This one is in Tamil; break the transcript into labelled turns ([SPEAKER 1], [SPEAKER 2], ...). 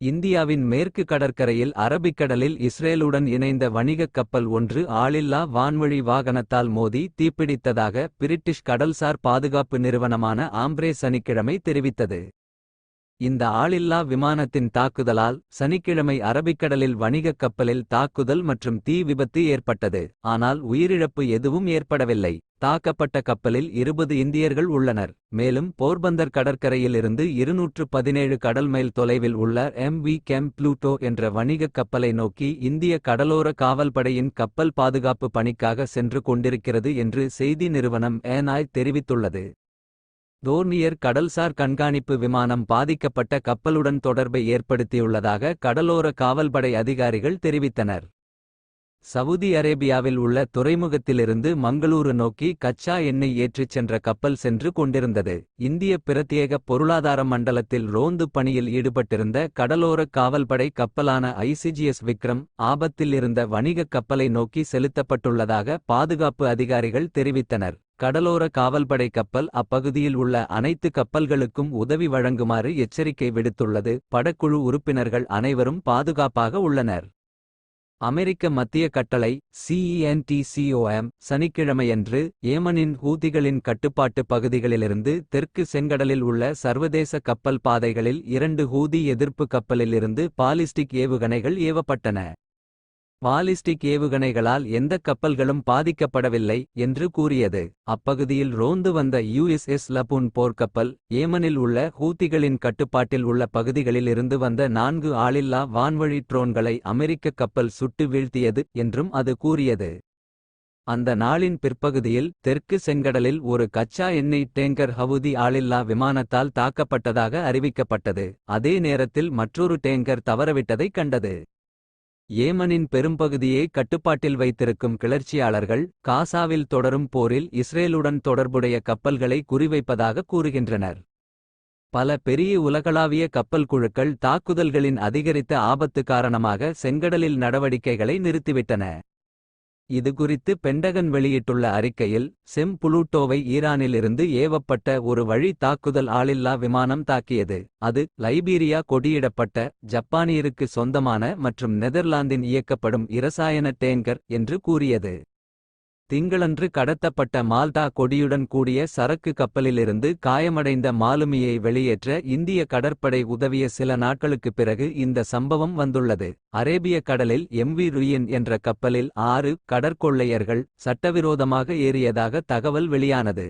[SPEAKER 1] இந்தியாவின் மேற்கு கடற்கரையில் அரபிக்கடலில் இஸ்ரேலுடன் இணைந்த வணிகக் கப்பல் ஒன்று ஆளில்லா வான்வழி வாகனத்தால் மோதி தீப்பிடித்ததாக பிரிட்டிஷ் கடல்சார் பாதுகாப்பு நிறுவனமான ஆம்ப்ரே சனிக்கிழமை தெரிவித்தது. இந்த ஆளில்லா விமானத்தின் தாக்குதலால் சனிக்கிழமை அரபிக்கடலில் வணிகக் கப்பலில் தாக்குதல் மற்றும் தீ விபத்து ஏற்பட்டது. ஆனால் உயிரிழப்பு எதுவும் ஏற்படவில்லை. தாக்கப்பட்ட கப்பலில் இருபது இந்தியர்கள் உள்ளனர். மேலும் போர்பந்தர் கடற்கரையில் இருந்து இருநூற்று பதினேழு கடல் மைல் தொலைவில் உள்ள எம் வி கெம் புளூட்டோ என்ற வணிகக் கப்பலை நோக்கி இந்திய கடலோர காவல்படையின் கப்பல் பாதுகாப்பு பணிக்காக சென்று கொண்டிருக்கிறது என்று செய்தி நிறுவனம் ஏனாய் தெரிவித்துள்ளது. டோர்னியர் கடல்சார் கண்காணிப்பு விமானம் பாதிக்கப்பட்ட கப்பலுடன் தொடர்பை ஏற்படுத்தியுள்ளதாக கடலோர காவல்படை அதிகாரிகள் தெரிவித்தனர். சவுதி அரேபியாவில் உள்ள துறைமுகத்திலிருந்து மங்களூரு நோக்கி கச்சா எண்ணெய் ஏற்றிச் சென்ற கப்பல் சென்று கொண்டிருந்தது. இந்திய பிரத்யேக பொருளாதார மண்டலத்தில் ரோந்து பணியில் ஈடுபட்டிருந்த கடலோர காவல்படை கப்பலான ஐசிஜிஎஸ் விக்ரம். ஆபத்தில் இருந்த வணிகக் கப்பலை நோக்கி செலுத்தப்பட்டுள்ளதாக பாதுகாப்பு அதிகாரிகள் தெரிவித்தனர். கடலோர காவல்படை கப்பல் அப்பகுதியில் உள்ள அனைத்து கப்பல்களுக்கும் உதவி வழங்குமாறு எச்சரிக்கை விடுத்துள்ளது. படக்குழு உறுப்பினர்கள் அனைவரும் பாதுகாப்பாக உள்ளனர். அமெரிக்க மத்திய கட்டளை சிஇஎன்டிசிஓஎம் சனிக்கிழமையன்று ஏமனின் ஹூதிகளின் கட்டுப்பாட்டு பகுதிகளிலிருந்து தெற்கு செங்கடலில் உள்ள சர்வதேச கப்பல் பாதைகளில் இரண்டு ஹூதி எதிர்ப்பு கப்பலிலிருந்து பாலிஸ்டிக் ஏவுகணைகள் ஏவப்பட்டன. பாலிஸ்டிக் ஏவுகணைகளால் எந்த கப்பல்களும் பாதிக்கப்படவில்லை என்று கூறியது. அப்பகுதியில் ரோந்து வந்த யுஎஸ்எஸ் லபூன் போர்க்கப்பல் ஏமனில் உள்ள ஹூத்திகளின் கட்டுப்பாட்டில் உள்ள பகுதிகளில் இருந்து வந்த நான்கு ஆளில்லா வான்வழி ட்ரோன்களை அமெரிக்க கப்பல் சுட்டு வீழ்த்தியது என்றும் அது கூறியது. அந்த நாளின் பிற்பகுதியில் தெற்கு செங்கடலில் ஒரு கச்சா எண்ணெய் டேங்கர் ஹவுதி ஆளில்லா விமானத்தால் தாக்கப்பட்டதாக அறிவிக்கப்பட்டது. அதே நேரத்தில் மற்றொரு டேங்கர் தவறவிட்டதைக் கண்டது. ஏமனின் பெரும்பகுதியை கட்டுப்பாட்டில் வைத்திருக்கும் கிளர்ச்சியாளர்கள். காசாவில் தொடரும் போரில் இஸ்ரேலுடன் தொடர்புடைய கப்பல்களை குறிவைப்பதாக கூறுகின்றனர். பல பெரிய உலகளாவிய கப்பல் குழுக்கள் தாக்குதல்களின் அதிகரித்த ஆபத்து காரணமாக செங்கடலில் நடவடிக்கைகளை நிறுத்திவிட்டன. இதுகுறித்து பெண்டகன் வெளியிட்டுள்ள அறிக்கையில் செம் புளூட்டோவை ஈரானிலிருந்து ஏவப்பட்ட ஒரு வழி தாக்குதல் ஆளில்லா விமானம் தாக்கியது. அது லைபீரியா கொடியிடப்பட்ட ஜப்பானியருக்கு சொந்தமான மற்றும் நெதர்லாந்தின் இயக்கப்படும் இரசாயன டேங்கர் என்று கூறியது. திங்களன்று கடத்தப்பட்ட மால்டா கொடியுடன் கூடிய சரக்கு கப்பலிலிருந்து காயமடைந்த மாலுமியை வெளியேற்ற இந்திய கடற்படை உதவிய சில நாட்களுக்குப் பிறகு இந்த சம்பவம் வந்துள்ளது. அரேபிய கடலில் எம்வி ருயின் என்ற கப்பலில் ஆறு கடற்கொள்ளையர்கள் சட்டவிரோதமாக ஏறியதாக தகவல் வெளியானது.